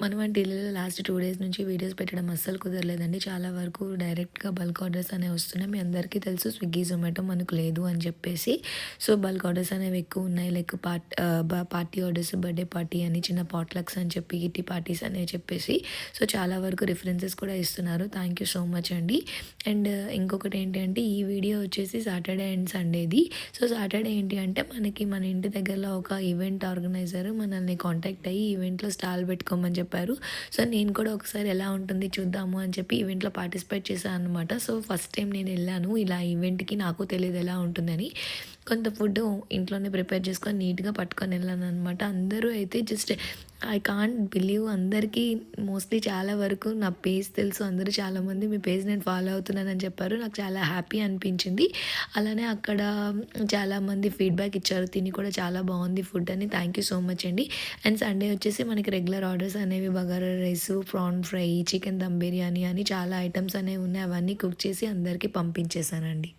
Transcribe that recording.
మన వంటిల్లలో last two days నుంచి వీడియోస్ పెట్టడం అస్సలు కుదరలేదండి. చాలా వరకు డైరెక్ట్గా బల్క్ ఆర్డర్స్ అనేవి వస్తున్నాయి. మీ అందరికీ తెలుసు స్విగ్గీ జొమాటో మనకు లేదు అని చెప్పేసి. సో బల్క్ ఆర్డర్స్ అనేవి ఎక్కువ ఉన్నాయి. Like part party orders birthday party అని చిన్న పాట్లక్స్ అని చెప్పి గిట్టి పార్టీస్ అనేవి చెప్పేసి. సో చాలా వరకు రిఫరెన్సెస్ కూడా ఇస్తున్నారు. థ్యాంక్ యూ సో మచ్ అండి. అండ్ ఇంకొకటి ఏంటి అంటే ఈ వీడియో వచ్చేసి సాటర్డే అండ్ సండేది సో సాటర్డే ఏంటి అంటే మనకి మన ఇంటి దగ్గరలో ఒక ఈవెంట్ ఆర్గనైజర్ మనల్ని కాంటాక్ట్ అయ్యి ఈవెంట్లో స్టాల్ పెట్టుకోమని చెప్పి చెప్పారు. సో నేను కూడా ఒకసారి ఎలా ఉంటుంది చూద్దాము అని చెప్పి ఈవెంట్లో పార్టిసిపేట్ చేశాను అనమాట సో ఫస్ట్ టైం నేను వెళ్ళాను. ఇలా ఈవెంట్కి నాకు తెలియదు ఎలా ఉంటుందని. కొంత ఫుడ్ ఇంట్లోనే ప్రిపేర్ చేసుకొని నీట్గా పట్టుకొని వెళ్ళాను అనమాట అందరూ అయితే జస్ట్ ఐ కాంట్ బిలీవ్ అందరికీ మోస్ట్లీ చాలా వరకు నా పేజ్ తెలుసు. అందరూ చాలామంది మీ పేజ్ నేను ఫాలో అవుతున్నానని చెప్పారు. నాకు చాలా హ్యాపీ అనిపించింది. అలానే అక్కడ చాలామంది ఫీడ్బ్యాక్ ఇచ్చారు. తిని కూడా చాలా బాగుంది ఫుడ్ అని. థ్యాంక్ యూ సో మచ్ అండి. అండ్ సండే వచ్చేసి మనకి రెగ్యులర్ ఆర్డర్స్ అనేవి bagara rice prawn fry chicken dum biryani అని చాలా ఐటమ్స్ అనేవి ఉన్నాయి. అవన్నీ కుక్ చేసి అందరికీ పంపించేశానండి.